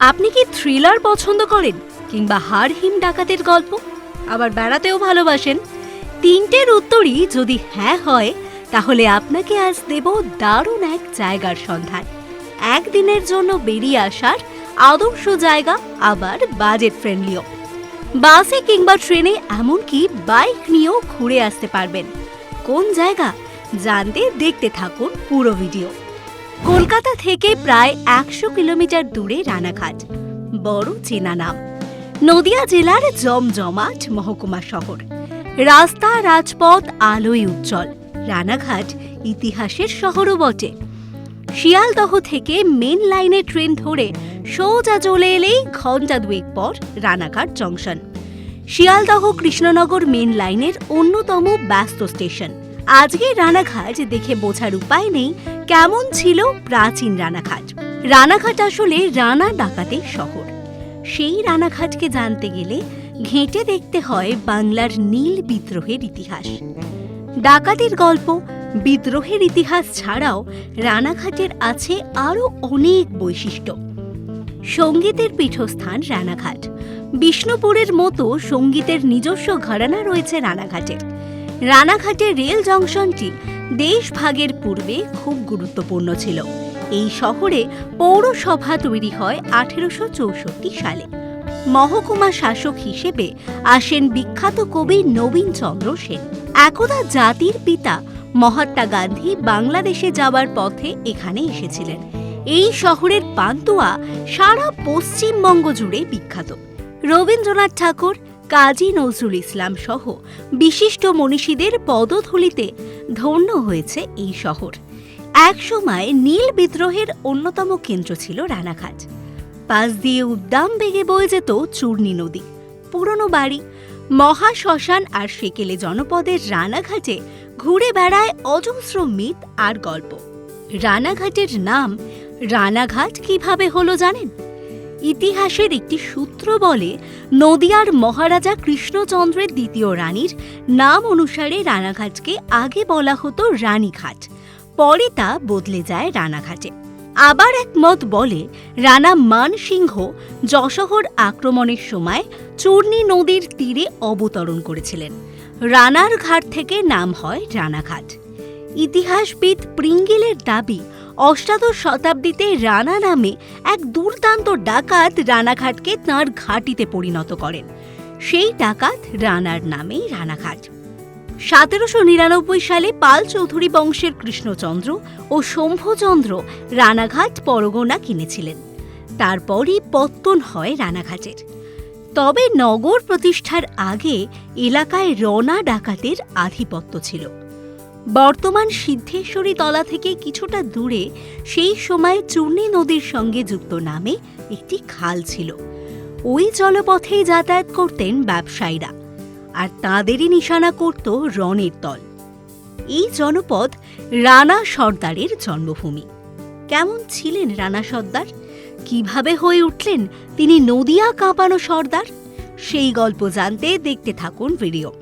আপনি কি থ্রিলার পছন্দ করেন কিংবা হাড়হিম ডাকাতের গল্প? আবার বেড়াতেও ভালোবাসেন? তিনটের উত্তরই যদি হ্যাঁ হয়, তাহলে আপনাকে আজ দেব দারুণ এক জায়গার সন্ধান। একদিনের জন্য বেরিয়ে আসার আদর্শ জায়গা আবার বাজেট ফ্রেন্ডলিও বাসে কিংবা ট্রেনে এমনকি বাইক নিয়েও ঘুরে আসতে পারবেন। কোন জায়গা? জানতে দেখতে থাকুন পুরো ভিডিও কলকাতা থেকে প্রায় একশো কিলোমিটার দূরে রানাঘাট। বড় চেনা নাম। নদিয়া জেলার জমজমাট মহকুমা শহর। রাস্তা, রাজপথ আলোয় উজ্জ্বল। রানাঘাট ইতিহাসের শহরও বটে। শিয়ালদহ থেকে মেন লাইনে ট্রেন ধরে সোজা চলে এলেই ঘণ্টা দুয়েক পর রানাঘাট জংশন। শিয়ালদহ কৃষ্ণনগর মেন লাইনের অন্যতম ব্যস্ত স্টেশন। আজকে রানাঘাট দেখে বোঝার উপায় নেই, কেমন ছিল প্রাচীন রানাঘাট। রানাঘাট আসলে রানা ডাকাতের শহর। সেই রানাঘাটকে জানতে গেলে ঘেঁটে দেখতে হয় বাংলার নীল বিদ্রোহের ইতিহাস। ডাকাতির গল্প, বিদ্রোহের ইতিহাস ছাড়াও রানাঘাটের আছে আরও অনেক বৈশিষ্ট্য। সঙ্গীতের পীঠস্থান রানাঘাট। বিষ্ণুপুরের মতো সঙ্গীতের নিজস্ব ঘরানা রয়েছে রানাঘাটের। রানাঘাটের রেল জংশনটি দেশভাগের পূর্বে খুব গুরুত্বপূর্ণ ছিল। এই শহরে পৌরসভা তৈরি হয় আঠেরোশো চৌষট্টি সালে। মহকুমা শাসক হিসেবে আসেন বিখ্যাত কবি নবীনচন্দ্র সেন। একদা জাতির পিতা মহাত্মা গান্ধী বাংলাদেশে যাওয়ার পথে এখানে এসেছিলেন। এই শহরের পান্তুয়া সারা পশ্চিমবঙ্গ জুড়ে বিখ্যাত। রবীন্দ্রনাথ ঠাকুর কাজী নজরুল ইসলাম সহ বিশিষ্ট মনীষীদের পদধূলিতে ধন্য হয়েছে এই শহর। একসময় নীল বিদ্রোহের অন্যতম কেন্দ্র ছিল রানাঘাট। পাশ দিয়ে উদ্দাম বেগে বয়ে যেত চূর্ণী নদী। পুরনো বাড়ি, মহা শ্মশান আর সেকেলে জনপদের রানাঘাটে ঘুরে বেড়ায় অজস্র মিথ আর গল্প। রানাঘাটের নাম রানাঘাট কীভাবে হলো জানেন? ইতিহাসের একটি সূত্র বলে, নদিয়ার মহারাজা কৃষ্ণচন্দ্রের দ্বিতীয় রানীর নাম অনুসারে রানাঘাটকে আগে বলা হতো রানীঘাট, পরে তা বদলে যায় রানাঘাটে। আবার এক মত বলে, রানা মানসিংহ যশোহর আক্রমণের সময় চূর্ণী নদীর তীরে অবতরণ করেছিলেন। রানার ঘাট থেকে নাম হয় রানাঘাট। ইতিহাসবিদ প্রিঙ্গিলের দাবি অষ্টাদশ শতাব্দীতে রানা নামে এক দুর্দান্ত ডাকাত রানাঘাটকে তাঁর ঘাঁটিতে পরিণত করেন। সেই ডাকাত রানার নামেই রানাঘাট। সতেরোশো নিরানব্বই সালে পাল চৌধুরী বংশের কৃষ্ণচন্দ্র ও শম্ভুচন্দ্র রানাঘাট পরগনা কিনেছিলেন। তারপরই পত্তন হয় রানাঘাটের। তবে নগর প্রতিষ্ঠার আগে এলাকায় রনা ডাকাতের আধিপত্য ছিল। বর্তমান সিদ্ধেশ্বরী তলা থেকে কিছুটা দূরে সেই সময় চূর্ণী নদীর সঙ্গে যুক্ত নামে একটি খাল ছিল। ওই জলপথেই যাতায়াত করতেন ব্যবসায়ীরা আর তাঁদেরই নিশানা করত রনের তল এই জনপদ রানা সর্দারের জন্মভূমি। কেমন ছিলেন রানা সর্দার? কীভাবে হয়ে উঠলেন তিনি নদিয়া কাঁপানো সর্দার? সেই গল্প জানতে দেখতে থাকুন ভিডিও।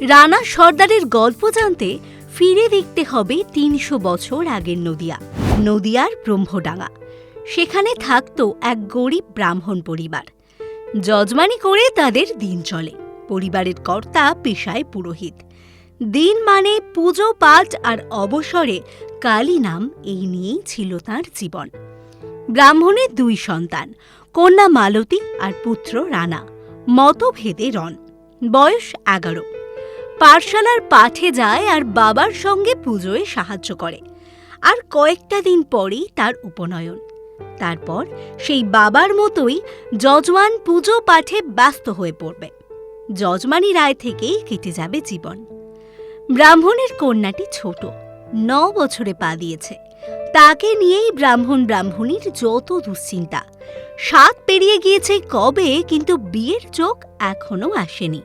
রানা সর্দারের গল্প জানতে ফিরে দেখতে হবে তিনশো বছর আগের নদিয়া, নদিয়ার ব্রহ্মডাঙ্গা। সেখানে থাকত এক গরিব ব্রাহ্মণ পরিবার। যজমানি করে তাদের দিন চলে। পরিবারের কর্তা পেশায় পুরোহিত। দিন মানে পুজো, পাঠ আর অবসরে কালী নাম এই নিয়েই ছিল তার জীবন। ব্রাহ্মণের দুই সন্তান, কন্যা মালতী আর পুত্র রানা, মতভেদে রন বয়স এগারো। পাঠশালার পাঠে যায় আর বাবার সঙ্গে পুজোয় সাহায্য করে। আর কয়েকটা দিন পরেই তার উপনয়ন। তারপর সেই বাবার মতোই যজমান পুজো পাঠে ব্যস্ত হয়ে পড়বে। যজমানি রায় থেকেই কেটে যাবে জীবন। ব্রাহ্মণের কন্যাটি ছোট, ন বছরে পা দিয়েছে। তাকে নিয়েই ব্রাহ্মণ ব্রাহ্মণীর যত দুশ্চিন্তা। সাত পেরিয়ে গিয়েছে কবে, কিন্তু বিয়ের চোখ এখনও আসেনি।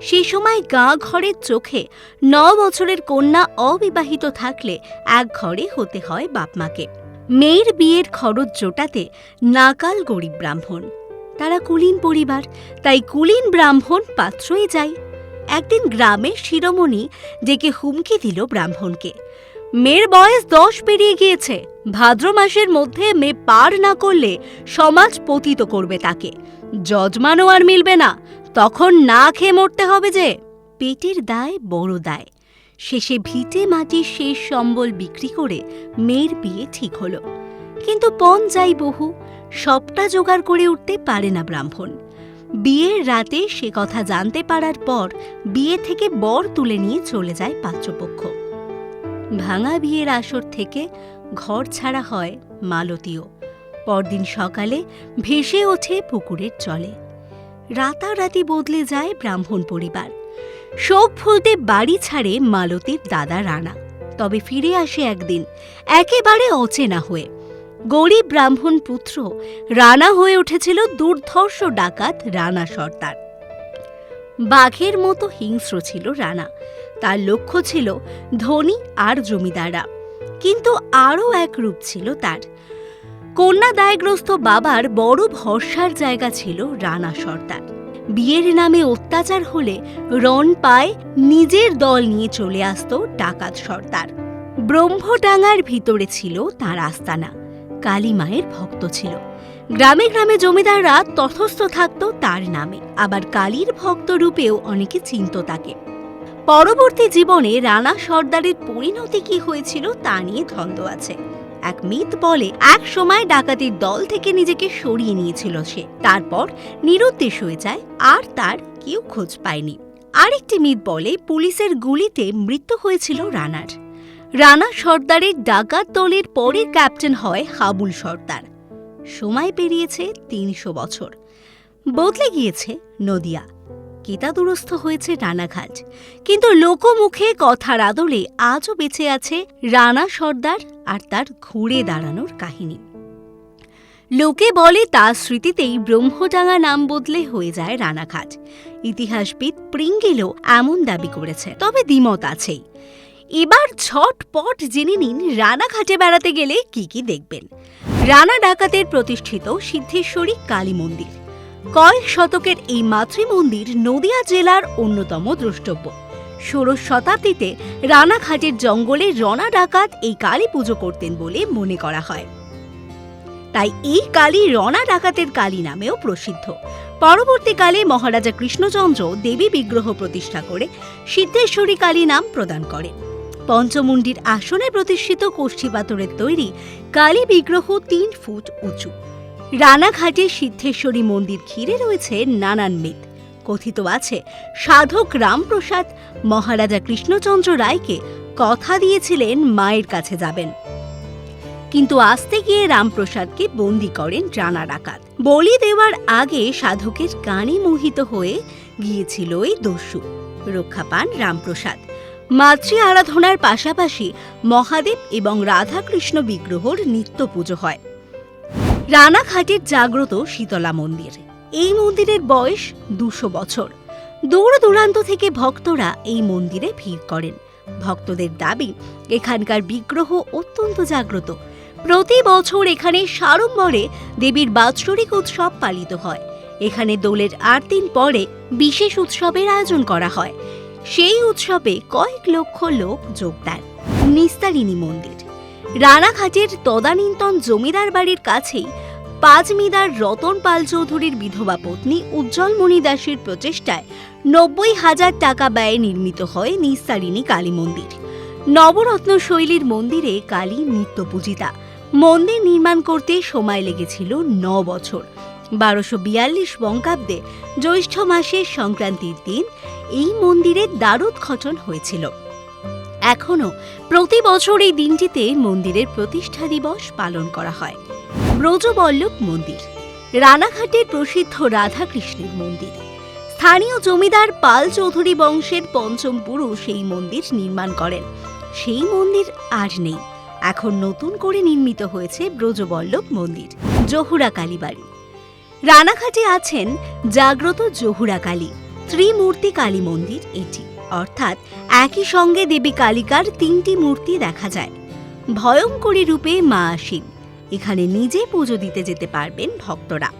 সে সময় গাঁ ঘরের চোখে ন বছরের কন্যা অবিবাহিত থাকলে এক ঘরে হতে হয় বাপমাকে। মেয়ের বিয়ের খরচ জোটাতে নাকাল গরিব ব্রাহ্মণ। তারা কুলীন পরিবার, তাই কুলীন ব্রাহ্মণ পাত্রই যায়। একদিন গ্রামের শিরোমণি ডেকে হুমকি দিল ব্রাহ্মণকে। মেয়ের বয়স দশ পেরিয়ে গিয়েছে, ভাদ্র মাসের মধ্যে মেয়ে পার না করলে সমাজ পতিত করবে তাকে। যজমানও আর মিলবে না তখন না খেয়ে মরতে হবে যে। পেটের দায় বড় দায়। শেষে ভিটে মাটির শেষ সম্বল বিক্রি করে মেয়ের বিয়ে ঠিক হলো। কিন্তু পণ যাই বহু, সবটা জোগাড় করে উঠতে পারে না ব্রাহ্মণ। বিয়ের রাতে সে কথা জানতে পারার পর বিয়ে থেকে বর তুলে নিয়ে চলে যায় পাত্রপক্ষ। ভাঙা বিয়ের আসর থেকে ঘর ছাড়া হয় মালতীয় পরদিন সকালে ভেসে ওঠে পুকুরের জলে। রাতারাতি বদলে যায় ব্রাহ্মণ পরিবার। শোক ফুলতে বাড়ি ছাড়ে মালতীর দাদা রানা। তবে ফিরে আসে একদিন, একেবারে অচেনা হয়ে। গরিব ব্রাহ্মণ পুত্র রানা হয়ে উঠেছিল দুর্ধর্ষ ডাকাত রানা সর্দার। বাঘের মতো হিংস্র ছিল রানা। তার লক্ষ্য ছিল ধনী আর জমিদাররা। কিন্তু আরও এক রূপ ছিল তার। কন্যা দায়গ্রস্ত বাবার বড় ভরসার জায়গা ছিল রানা সর্দার। বিয়ের নামে অত্যাচার হলে রণ পায় নিজের দল নিয়ে চলে আসত ডাকাত সর্দার। ব্রহ্মডাঙ্গার ভিতরে ছিল তার আস্তানা। কালী মায়ের ভক্ত ছিল। গ্রামে গ্রামে জমিদাররা তথস্থ থাকত তার নামে। আবার কালীর ভক্ত রূপেও অনেকে চিনত তাকে। পরবর্তী জীবনে রানা সর্দারের পরিণতি কি হয়েছিল তা নিয়ে ধন্দ আছে। এক মিথ বলে এক সময় ডাকাতির দল থেকে নিজেকে সরিয়ে নিয়েছিল সে। তারপর নিরুদ্দেশ হয়ে যায়, আর তার কেউ খোঁজ পায়নি। আরেকটি মিথ বলে পুলিশের গুলিতে মৃত্যু হয়েছিল রানার। রানা সর্দারের ডাকাত দলের পরের ক্যাপ্টেন হয় হাবুল সর্দার। সময় পেরিয়েছে তিনশো বছর। বদলে গিয়েছে নদিয়া। কেতাদুরস্থ হয়েছে রানাঘাট। কিন্তু লোকমুখে কথার আদলে আজও বেঁচে আছে রানা সর্দার আর তার ঘুরে দাঁড়ানোর কাহিনী। লোকে বলে তার স্মৃতিতেই ব্রহ্মডাঙ্গা নাম বদলে হয়ে যায় রানাঘাট। ইতিহাসবিদ প্রিঙ্গেলও এমন দাবি করেছে তবে দ্বিমত আছেই। এবার ঝটপট জেনে নিন রানাঘাটে বেড়াতে গেলে কি কি দেখবেন। রানা ডাকাতের প্রতিষ্ঠিত সিদ্ধেশ্বরী কালী মন্দির। কয়েক শতকের এই মাতৃমন্দির নদিয়া জেলার অন্যতম দ্রষ্টব্য। ষোড়শ শতাব্দীতে রানাঘাটের জঙ্গলে রনা ডাকাত এই কালী পুজো করতেন বলে মনে করা হয়। তাই এই কালী রনা ডাকাতের কালী নামেও প্রসিদ্ধ। পরবর্তীকালে মহারাজা কৃষ্ণচন্দ্র দেবী বিগ্রহ প্রতিষ্ঠা করে সিদ্ধেশ্বরী কালী নাম প্রদান করেন। পঞ্চমুণ্ডির আসনে প্রতিষ্ঠিত কোষ্ঠী পাথরের তৈরি কালী বিগ্রহ তিন ফুট উঁচু। রানাঘাটে সিদ্ধেশ্বরী মন্দির ঘিরে রয়েছে নানান মিথ। কথিত আছে, সাধক রামপ্রসাদ মহারাজা কৃষ্ণচন্দ্র রায়কে কথা দিয়েছিলেন মায়ের কাছে যাবেন। কিন্তু আসতে গিয়ে রামপ্রসাদকে বন্দি করেন রানা ডাকাত বলি দেওয়ার আগে সাধকের কানে মোহিত হয়ে গিয়েছিল এই দস্যু। রক্ষা পান রামপ্রসাদ। মাতৃ আরাধনার পাশাপাশি মহাদেব এবং রাধাকৃষ্ণ বিগ্রহর নিত্য পুজো হয়। রানাঘাটের জাগ্রত শীতলা মন্দির। এই মন্দিরের বয়স দুশো বছর। দূর দূরান্ত থেকে ভক্তরা এই মন্দিরে ভিড় করেন। ভক্তদের দাবি, এখানকার বিগ্রহ অত্যন্ত জাগ্রত। প্রতি বছর এখানে সাড়ম্বরে দেবীর বাৎসরিক উৎসব পালিত হয়। এখানে দোলের আট দিন পরে বিশেষ উৎসবের আয়োজন করা হয়। সেই উৎসবে কয়েক লক্ষ লোক যোগ দেন। নিস্তারিণী মন্দির। রানাঘাটের তদানীন্তন জমিদার বাড়ির কাছেই পাঁচমিদার রতন পাল চৌধুরীর বিধবা পত্নী উজ্জ্বলমণি দাসের প্রচেষ্টায় নব্বই হাজার টাকা ব্যয়ে নির্মিত হয় নিস্তারিণী কালী মন্দির। নবরত্ন শৈলীর মন্দিরে কালী নিত্য পূজিতা। মন্দির নির্মাণ করতে সময় লেগেছিল ন বছর। বারোশো বিয়াল্লিশ বঙ্কাব্দে জ্যৈষ্ঠ মাসের সংক্রান্তির দিন এই মন্দিরে দ্বারোদ্ঘটন হয়েছিল। এখনও প্রতি বছর এই দিনটিতে মন্দিরের প্রতিষ্ঠা দিবস পালন করা হয়। ব্রজবল্লভ মন্দির, রানাঘাটের প্রসিদ্ধ রাধাকৃষ্ণের মন্দির, স্থানীয় জমিদার পাল চৌধুরী বংশের পঞ্চম পুরুষ এই মন্দির নির্মাণ করেন। সেই মন্দির আর নেই, এখন নতুন করে নির্মিত হয়েছে ব্রজবল্লভ মন্দির, জহুরা কালীবাড়ি। রানাঘাটে আছেন জাগ্রত জহুরা কালী, ত্রিমূর্তি কালী মন্দির এটি। অর্থাৎ একই সঙ্গে দেবী কালিকার তিনটি মূর্তি দেখা যায়। ভয়ঙ্করী রূপে মা আসীন এখানে নিজে পুজো দিতে যেতে পারবেন ভক্তরা।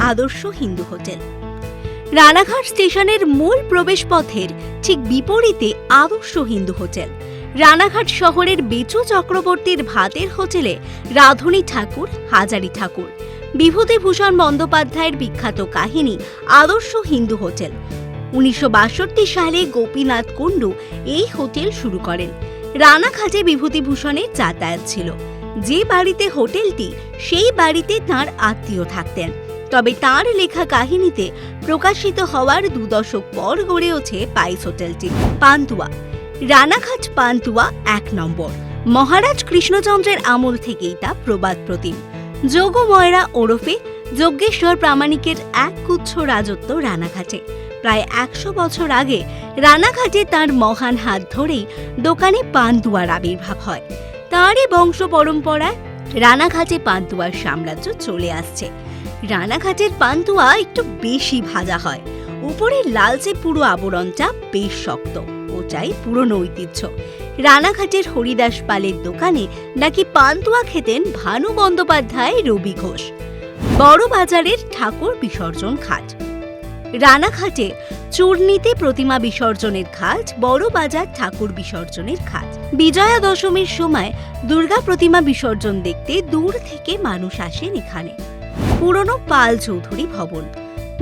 আদর্শ হিন্দু হোটেল। রানাঘাট স্টেশনের মূল প্রবেশপথের ঠিক বিপরীতে আদর্শ হিন্দু হোটেল। রানাঘাট শহরের বেচু চক্রবর্তীর ভাতের হোটেলে রাধুনী ঠাকুর, হাজারি ঠাকুর। বিভূতিভূষণ বন্দ্যোপাধ্যায়ের বিখ্যাত কাহিনী আদর্শ হিন্দু হোটেল। উনিশশো বাষট্টি সালে গোপীনাথ কুণ্ডু এই হোটেল শুরু করেন। রানাঘাটে বিভূতিভূষণের যাতায়াত ছিল। যে বাড়িতে হোটেলটি, সেই বাড়িতে তার আত্মীয় থাকতেন। তবে তার লেখা কাহিনীতে প্রকাশিত হওয়ার দু দশক পর গড়ে ওঠে পাইস হোটেলটি, পান্তুয়া। রানাঘাট পান্তুয়া এক নম্বর। মহারাজ কৃষ্ণচন্দ্রের আমল থেকেই তা প্রবাদ প্রতিম। যোগময়রা ওরফে যজ্ঞেশ্বর প্রামাণিকের এক গুচ্ছ রাজত্ব রানাঘাটে। প্রায় একশো বছর আগে রানাঘাটে তার মহান হাত ধরেই দোকানে পান্তুয়ার আবির্ভাব হয়। তাঁরই বংশ পরম্পরায় রানাঘাটে পান্তুয়ার সাম্রাজ্য চলে আসছে। রানাঘাটের পান্তুয়া একটু বেশি ভাজা হয়। উপরের লালচে পুরো আবরণটা বেশ শক্ত ওটাই পুরনো ঐতিহ্য। রানাঘাটের হরিদাস পালের দোকানে নাকি পান্তুয়া খেতেন ভানু বন্দ্যোপাধ্যায় রবি ঘোষ। বড় বাজারের ঠাকুর বিসর্জন ঘাট রানাঘাটে চূর্ণীতে প্রতিমা বিসর্জনের ঘাট বড় বাজার ঠাকুর বিসর্জনের ঘাট বিজয়া দশমীর সময় দুর্গা প্রতিমা বিসর্জন দেখতে দূর থেকে মানুষ আসেন এখানে। পুরনো পাল চৌধুরী ভবন।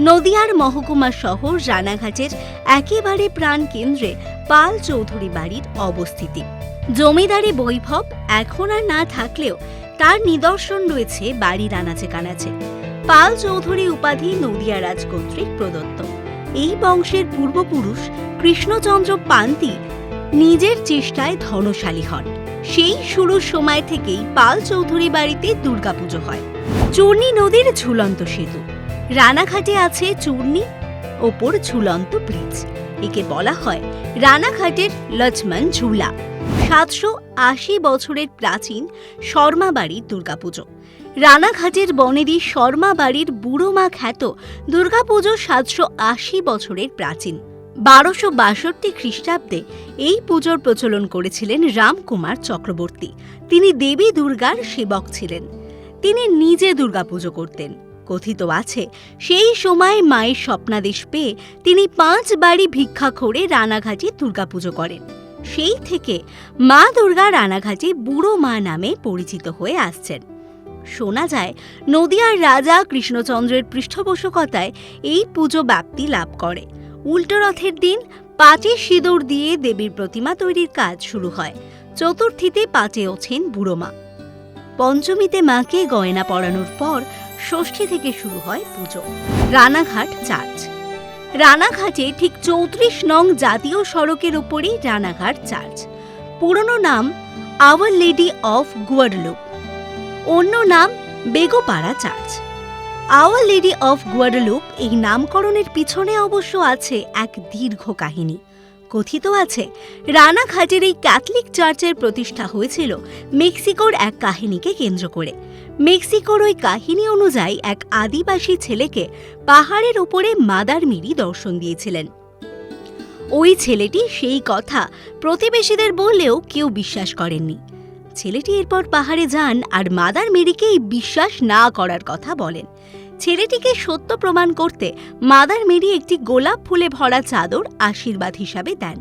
নদিয়ার মহকুমা শহর রানাঘাটের একেবারে প্রাণ কেন্দ্রে পাল চৌধুরী বাড়ির অবস্থিতি। জমিদারি বৈভব এখন আর না থাকলেও তার নিদর্শন রয়েছে বাড়ির আনাচে কানাচে। পাল চৌধুরী উপাধি নদিয়া রাজ কর্তৃক প্রদত্ত। এই বংশের পূর্বপুরুষ কৃষ্ণচন্দ্র পান্তি নিজের চেষ্টায় ধনশালী হন। সেই শুরুর সময় থেকেই পাল চৌধুরী বাড়িতে দুর্গাপুজো হয়। চূর্ণী নদীর ঝুলন্ত সেতু। রানাঘাটে আছে চূর্ণী, ওপর ঝুলন্ত ব্রিজ। একে বলা হয় রানাঘাটের লক্ষ্মণ ঝুলা। সাতশো আশি বছরের প্রাচীন শর্মা বাড়ির দুর্গাপুজো। রানাঘাটের বনেদি শর্মা বাড়ির বুড়ো মা খ্যাত দুর্গাপুজো সাতশো আশি বছরের প্রাচীন। বারোশো বাষট্টি খ্রিস্টাব্দে এই পুজোর প্রচলন করেছিলেন রামকুমার চক্রবর্তী। তিনি দেবী দুর্গার সেবক ছিলেন। তিনি নিজে দুর্গাপুজো করতেন। কথিত আছে, সেই সময় মায়ের স্বপ্নাদেশ পেয়ে তিনি পাঁচ বাড়ি ভিক্ষা করে রানাঘাটে দুর্গাপুজো করেন। সেই থেকে মা দুর্গা রানাঘাটে বুড়ো মা নামে পরিচিত হয়ে আসছেন। শোনা যায়, নদিয়ার রাজা কৃষ্ণচন্দ্রের পৃষ্ঠপোষকতায় এই পুজো ব্যাপ্তি লাভ করে। উল্টো রথের দিন পাঁচে সিঁদুর দিয়ে দেবীর প্রতিমা তৈরির কাজ শুরু হয়। চতুর্থীতে পাঁচে ওঠেন বুড়োমা পঞ্চমীতে মাকে গয়না পরানোর পর ষষ্ঠী থেকে শুরু হয় পুজো। রানাঘাট চার্চ। রানাঘাটে ঠিক চৌত্রিশ নং জাতীয় সড়কের ওপরেই রানাঘাট চার্চ। পুরনো নাম আওয়ার লেডি অফ গুয়াডলুপ অন্য নাম Begopara church. Our Lady of Guadalupe এই নামকরণের পিছনে অবশ্য আছে এক দীর্ঘ কাহিনী। কথিত আছে, রানাঘাটের এই ক্যাথলিক চার্চের প্রতিষ্ঠা হয়েছিল মেক্সিকোর এক কাহিনীকে কেন্দ্র করে। মেক্সিকোর ওই কাহিনী অনুযায়ী এক আদিবাসী ছেলেকে পাহাড়ের ওপরে মাদার মিরি দর্শন দিয়েছিলেন। ওই ছেলেটি সেই কথা প্রতিবেশীদের বললেও কেউ বিশ্বাস করেননি। ছেলেটি এরপর পাহাড়ে যান আর মাদার মেরিকে এই বিশ্বাস না করার কথা বলেন। ছেলেটিকে সত্য প্রমাণ করতে মাদার মেরি একটি গোলাপ ফুলে ভরা চাদর আশীর্বাদ হিসাবে দেন।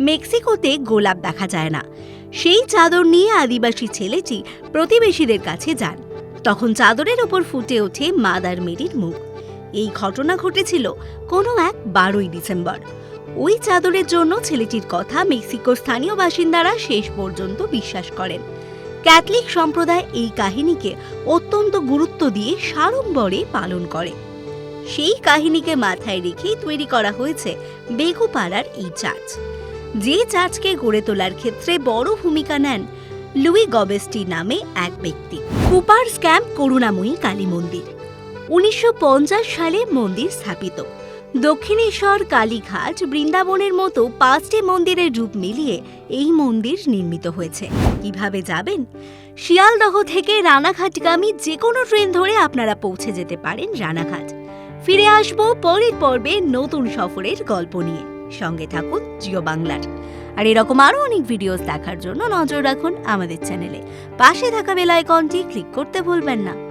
মেক্সিকোতে গোলাপ দেখা যায় না। সেই চাদর নিয়ে আদিবাসী ছেলেটি প্রতিবেশীদের কাছে যান। তখন চাদরের ওপর ফুটে ওঠে মাদার মেরির মুখ। এই ঘটনা ঘটেছিল কোনো এক বারোই ডিসেম্বর। ওই চাদরের জন্য ছেলেটির কথা মেক্সিকোর স্থানীয় বাসিন্দারা শেষ পর্যন্ত বিশ্বাস করেন। ক্যাথলিক সম্প্রদায় এই কাহিনীকে অত্যন্ত গুরুত্ব দিয়ে সাড়ম্বরে পালন করে। সেই কাহিনীকে মাথায় রেখেই তৈরি করা হয়েছে বেগুপাড়ার এই চার্চ যে চার্চকে গড়ে তোলার ক্ষেত্রে বড় ভূমিকা নেন লুই গবেস্টি নামে এক ব্যক্তি কুপার স্ক্যাম্প করুণাময়ী কালী মন্দির উনিশশো পঞ্চাশ সালে মন্দির স্থাপিত। দক্ষিণেশ্বর, কালীঘাট, বৃন্দাবনের মতো পাঁচটি মন্দিরের রূপ মিলিয়ে এই মন্দির নির্মিত হয়েছে। কীভাবে যাবেন? শিয়ালদহ থেকে রানাঘাটগামী যে কোনো ট্রেন ধরে আপনারা পৌঁছে যেতে পারেন রানাঘাট। ফিরে আসব পরের পর্বে নতুন সফরের গল্প নিয়ে। সঙ্গে থাকুন জিও বাংলার। আর এরকম আরও অনেক ভিডিওস দেখার জন্য নজর রাখুন আমাদের চ্যানেলে পাশে থাকা বেল আইকনটি ক্লিক করতে ভুলবেন না।